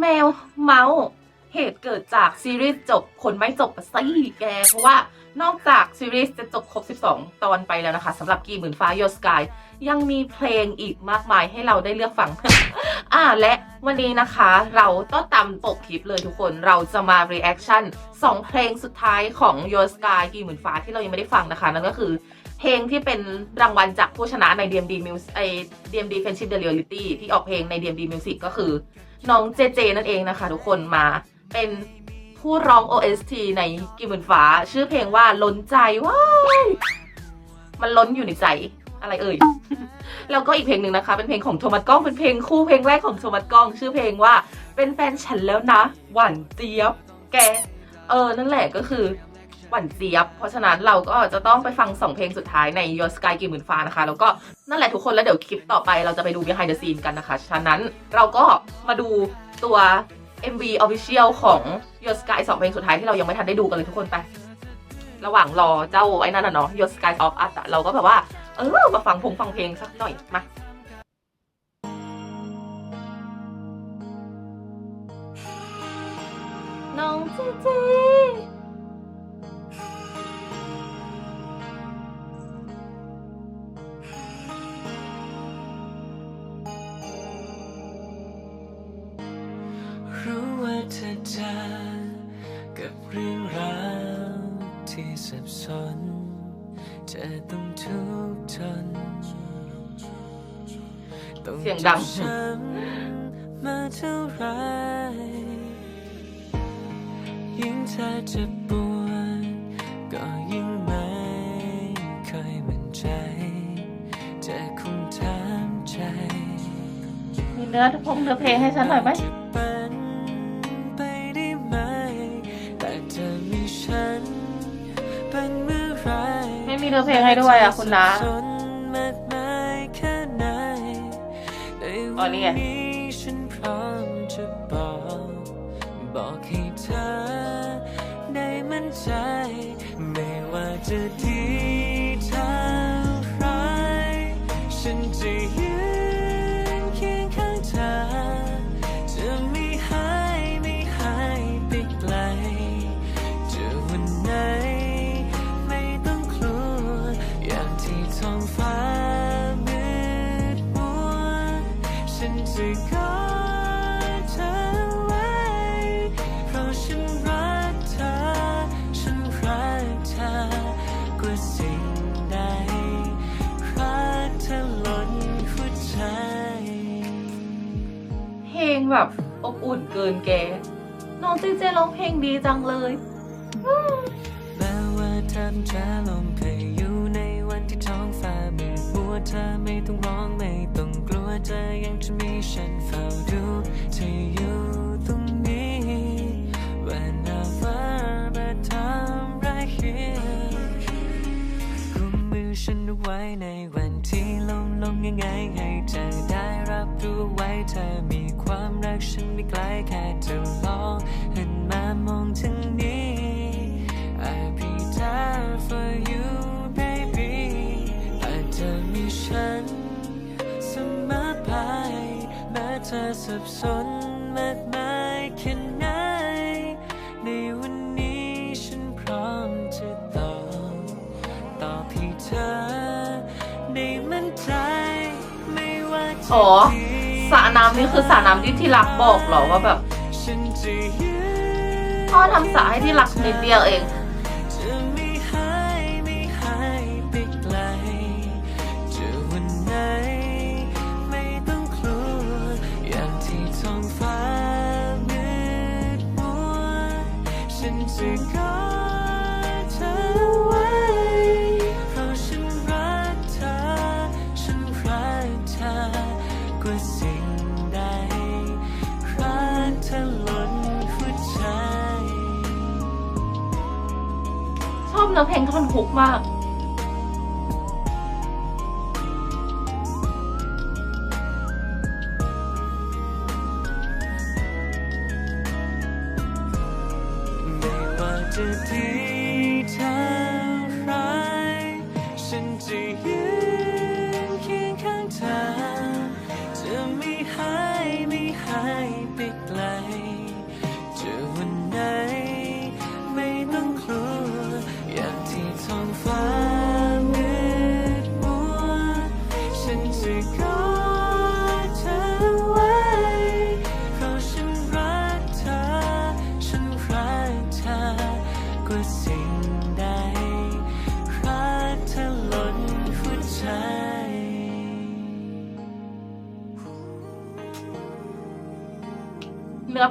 แมวเมาส์เหตุเกิดจากซีรีส์จบคนไม่จบอะสิแก เพราะว่านอกจากซีรีส์จะจบครบ 12 ตอนไปแล้วนะคะสำหรับกีหมื่นฟ้า Your Sky ยังมีเพลงอีกมากมายให้เราได้เลือกฟัง อ่าและวันนี้นะคะเราก็ตามปกคลิปเลยทุกคนเราจะมา reaction 2 เพลงสุดท้ายของ Your Sky กี่หมื่นฟ้าที่เรายังไม่ได้ฟังนะคะ นั่นก็คือ เพลงที่เป็นรางวัลจากผู้ชนะใน DMD Music ไอ DMD Friendship The Reality ที่ออกเพลงใน DMD Music ก็คือ น้องเจเจนั่นเองนะคะ ทุกคนมาเป็นผู้ร้อง OST ในกิมหมื่นฟ้า ชื่อเพลงว่าล้นใจว้ายมันล้นอยู่ในใจอะไรเอ่ย แล้วก็อีกเพลงหนึ่งนะคะ เป็นเพลงของโทมัสก้อง เป็นเพลงคู่เพลงแรกของโทมัสก้อง ชื่อเพลงว่าเป็นแฟนฉันแล้วนะ หวานเจี๊ยบ แก เออ นั่นแหละก็คือ หวานเจี๊ยบ เพราะฉะนั้นเราก็จะต้องไปฟังสองเพลงสุดท้ายใน Your Sky กี่หมื่นฟ้านะคะ แล้วก็นั่นแหละทุกคนแล้วเดี๋ยวคลิปต่อไปเราจะไปดู behind the scene กันนะคะ ฉะนั้นเราก็มาดูตัว MV Official ของ Your Sky สองเพลงสุดท้ายที่เรายังไม่ทันได้ดูกันเลยทุกคนไประหว่างรอเจ้าไอ้นั่นน่ะเนาะ Your Sky of Us อะเราก็แบบว่า เออมาฟังพงฟังเพลงสักหน่อยมาน้องเจเจ สับสนจะต้องทุกข์ทนต้องเสียงดังจ็บช้ำมาเท่าไรยิ่งเธอจะปวดก็ยิ่งไม่ค่อยมั่นใจจะคงถามใจ มีเนื้อพงเนื้อเพลงให้ฉันหน่อยไหม เนื้อเพลงให้ด้วยอะคุณนะสับสนมากมายแค่ไหนในอ๋อวันนี่ไงนี้ฉันพร้อมจะบอกบอกให้เธอได้มั่นใจไม่ว่าจะ อุ่นเกินแก น้องเจเจร้องเพลงดีจังเลยแม้ว่าเธอจะลมเพยอยู่ในวันที่ท้องฟ้ามืดมัวเธอไม่ต้องร้องไม่ต้องกลัวเธอยังจะมีฉันเฝ้าดูเธออยู่ตรงนี้ Whenever but time right here กุมมือฉันเอาไว้ในวันที่ลมลงยังไงให้เธอได้รับรู้ไว้เธอมี รักฉันไม่ไกลแค่เธอลองหันมามองทางนี้ I'll be there for you baby อาจจะมีฉันเสมอไปแม้เธอสับสนมากมายแค่ไหนในวันนี้ฉันพร้อมจะตอบตอบให้เธอได้มั่นใจไม่ว่าจะอ๋อดี สระน้ำนี่คือสระน้ำที่ที่รักบอกเหรอว่าแบบพ่อทำสระให้ที่รักนิดเดียวเอง มากไม่ว่าจะดีเท่า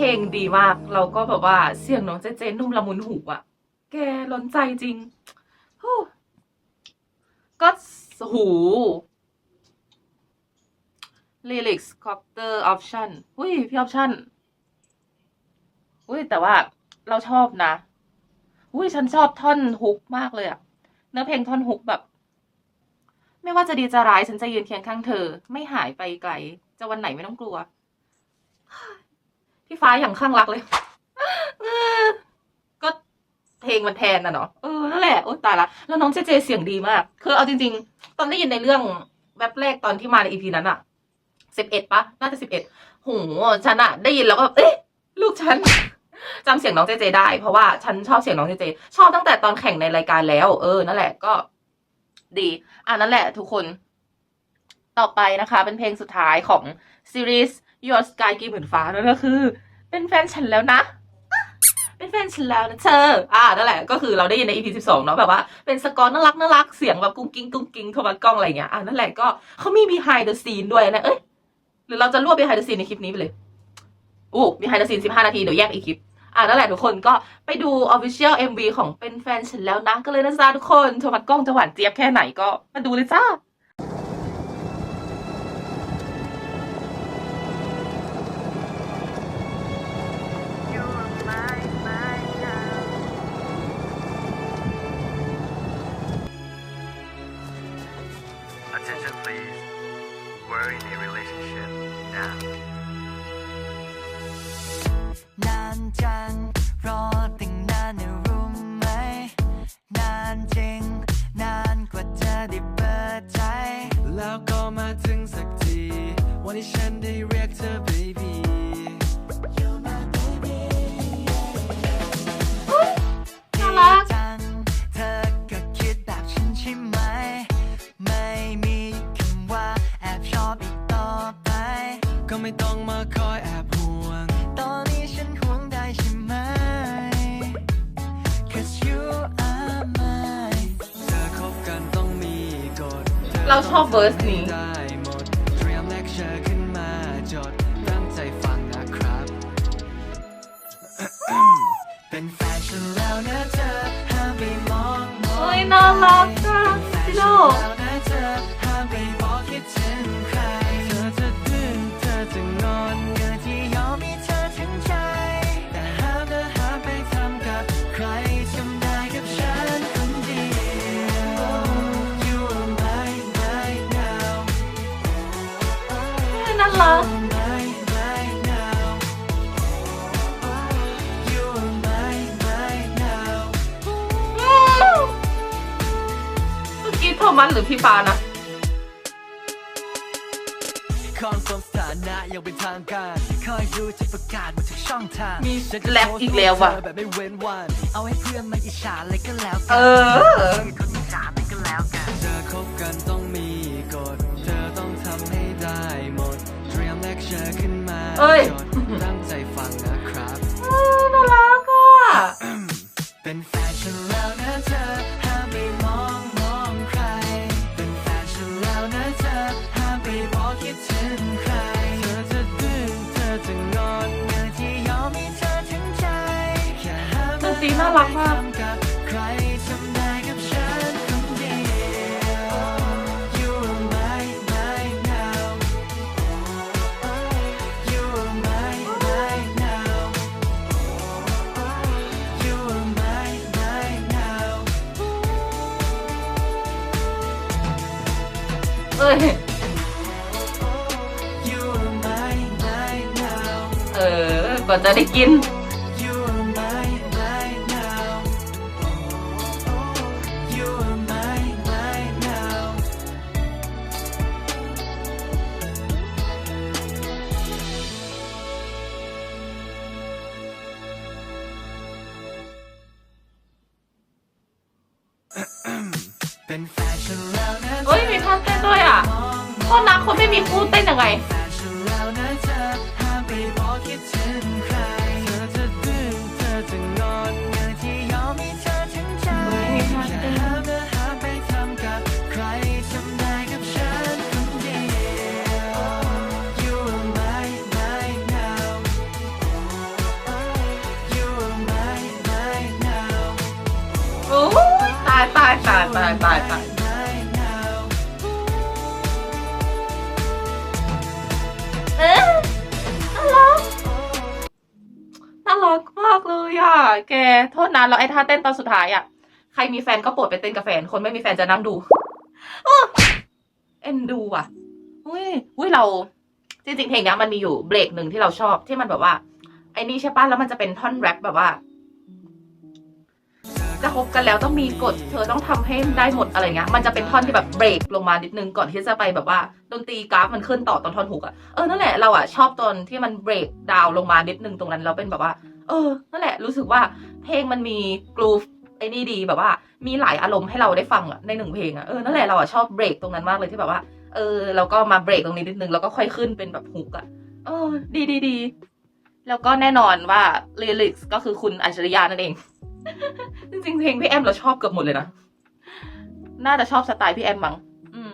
เพลงดีมาก เราก็แบบว่าเสียงน้องเจเจนุ่มละมุนหูอะแกล้นใจจริงก็หู lyrics copter option อุ้ยพี่ option อุ้ยแต่ว่าเราชอบนะ อุ้ยฉันชอบท่อนฮุกมากเลยอะเนื้อเพลงท่อนฮุกแบบ ไม่ว่าจะดีจะร้ายฉันจะยืนเคียงข้างเธอ ไม่หายไปไกล จะวันไหนไม่ต้องกลัว พี่ฟ้าอย่างข้างรักเลยก็เพลงมันแทนนะเนาะเออนั่นแหละโอ้ตายละแล้วน้องเจเจเสียงดีมาก คือเอาจริง ๆ ตอนได้ยินในเรื่องแว็บแรกตอนที่มาในอีพีนั้นอะสิบเอ็ดปะน่าจะสิบเอ็ดโหฉันอะได้ยินแล้วก็เอ๊ะ ลูกฉันจำเสียงน้องเจเจได้ เพราะว่าฉันชอบเสียงน้องเจเจ ชอบตั้งแต่ตอนแข่งในรายการแล้ว เออนั่นแหละก็ดีอะนั่นแหละ ทุกคน ต่อไปนะคะ เป็นเพลงสุดท้ายของซีรีส์ Your Sky กีหมื่นฟ้านั่นก็คือ เป็นแฟนฉันแล้วนะ เป็นแฟนฉันแล้วนะเธอ อ่านั่นแหละ ก็คือเราได้ยินใน EP 12 เนาะแบบว่าเป็นสกอร์น่ารักน่ารักเสียงแบบกุ้งกิ้งกุ้งกิ้งโทรมากล้องอะไรเงี้ย อ่านั่นแหละก็เขามี behind the scene ด้วยนะ เอ้ย หรือเราจะรวบ behind the scene ในคลิปนี้ไปเลยอู้ behind the scene 15 นาที เดี๋ยวแยกอีกคลิปอ่านั่นแหละทุกคนก็ไปดู official MV ของเป็นแฟนฉันแล้วนะก็เลยนะจ๊ะทุกคนโทรมัดกล้องจะหวานเจี๊ยบแค่ไหนก็มาดูเลยจ้า Attention please. We're in a relationship now. เราชอบเวอร์สนี้ได้หมดเตรียมเลคเชอร์ขึ้นมาจดตั้งใจฟังนะครับเป็นแฟนฉันแล้วนะเธอห้ามไปมองมองเฮ้ยน่ารักอะพี่โล right now เมื่อกี้โทมัสหรือพี่ฟ้านะคอนเฟิร์มสถานะยังเป็นทางการคอยดูจะประกาศมาทุกช่องทางมีแรปอีกแล้วว่ะแบบไม่เว้นวัน เอาให้เพื่อนมันอิจฉาเลยก็แล้วกัเออ เอ้ยจดตั้งใจฟังนะครับเออน่ารักอะเป็นแฟนฉันแล้วนะเธอห้ามไปมองมองใคร เป็นแฟนฉันแล้วนะเธอห้ามไปบอกคิดถึงใคร เธอจะดื้อเธอจะงอนเงินที่ยอมให้เธอถึงใจแค่ห้ามดนตรีน่ารักมาก เอ้ย You are mine right now เออกว่าจะได้กิน คนษนะคนไม่มีคู่เต้นยังไงโอ้ยตายตายตายตายตาย แกโทษนะแล้วไอ้ท่าเต้นตอนสุดท้ายอะ ใครมีแฟนก็ปรดไปเต้นกับแฟน คนไม่มีแฟนจะนั่งดูเอ็นดูอะอุ้ยอุ้ยเรา จริงๆเพลงนี้มันมีอยู่เบรกหนึ่งที่เราชอบที่มันแบบว่า ไอ้นี่ใช่ป่ะแล้วมันจะเป็นท่อนแรปแบบว่า จะคบกันแล้วต้องมีกฎ เธอต้องทำให้ได้หมดอะไรเงี้ย มันจะเป็นท่อนที่แบบเบรกลงมานิดนึงก่อนที่จะไปแบบว่าดนตรีกราฟมันขึ้นต่อตอนท่อนฮุกอะเออนั่นแหละเราอะชอบตอนที่มันเบรกดาวลงมานิดนึงตรงนั้นแล้วเป็นแบบว่า เออ นั่นแหละ รู้สึกว่าเพลงมันมีกรูฟไอ้นี่ดีแบบว่ามีหลายอารมณ์ให้เราได้ฟังอะในหนึ่งเพลงอะเออนั่นแหละเราอะชอบเบรกตรงนั้นมากเลยที่แบบว่าเออเราก็มาเบรกตรงนี้นิดนึงแล้วก็ค่อยขึ้นเป็นแบบฮุกอะเออ ดีดีดีแล้วก็แน่นอนว่าลิลิกก็คือคุณอัจฉริยะนั่นเอง จริงๆเพลงพี่แอมเราชอบเกือบหมดเลยนะน่าจะชอบสไตล์พี่แอมมั้งอืม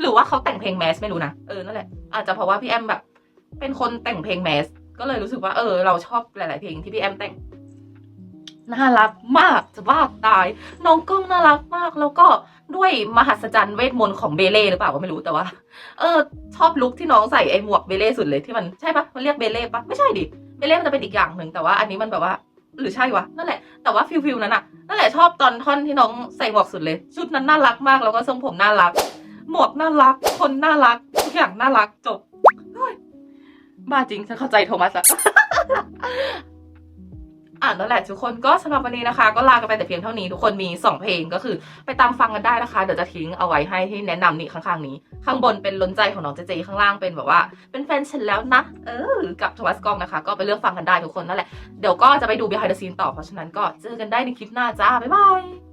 หรือว่าเขาแต่งเพลงแมสไม่รู้นะเออนั่นแหละอาจจะเพราะว่าพี่แอมแบบ เป็นคนแต่งเพลงแมส ก็เลยรู้สึกว่าเออ เราชอบหลาย ๆ เพลงที่พี่แอมแต่งน่ารักมากจะบ้าตาย น้องกล้องน่ารักมาก แล้วก็ด้วยมหัศจรรย์เวทมนต์ของเบเล่หรือเปล่าก็ไม่รู้แต่ว่า เออ ชอบลุคที่น้องใส่ไอ้หมวกเบเล่สุดเลยที่มันใช่ปะมันเรียกเบเล่ปะไม่ใช่ดิเบเล่มันจะเป็นอีกอย่างหนึ่งแต่ว่าอันนี้มันแบบว่า หรือใช่วะนั่นแหละแต่ว่าฟิลฟิลนั้นอะนั่นแหละชอบตอนท่อนที่น้องใส่หมวกสุดเลย ชุดนั้นน่ารักมากแล้วก็ทรงผมน่ารัก หมวกน่ารัก คนน่ารักทุกอย่างน่ารักจบ บ้าจริง ฉันเข้าใจโทมัสอะอะนั่นแหละทุกคนก็สำหรับวันนี้นะคะ ก็ลากันไปแต่เพียงเท่านี้ทุกคนมี 2 เพลงก็คือ ไปตามฟังกันได้นะคะ เดี๋ยวจะทิ้งเอาไว้ให้ที่แนะนำนี่ข้างๆนี้ ข้างบนเป็นล้นใจของน้องเจเจข้างล่างเป็นแบบว่า เป็นแฟนฉันแล้วนะ เออ กับโทมัสกล้องนะคะ ก็ไปเลือกฟังกันได้ทุกคนนั่นแหละ เดี๋ยวก็จะไปดู behind the scene ต่อเพราะฉะนั้นก็เจอกันได้ในคลิปหน้าจ้าบ๊ายบาย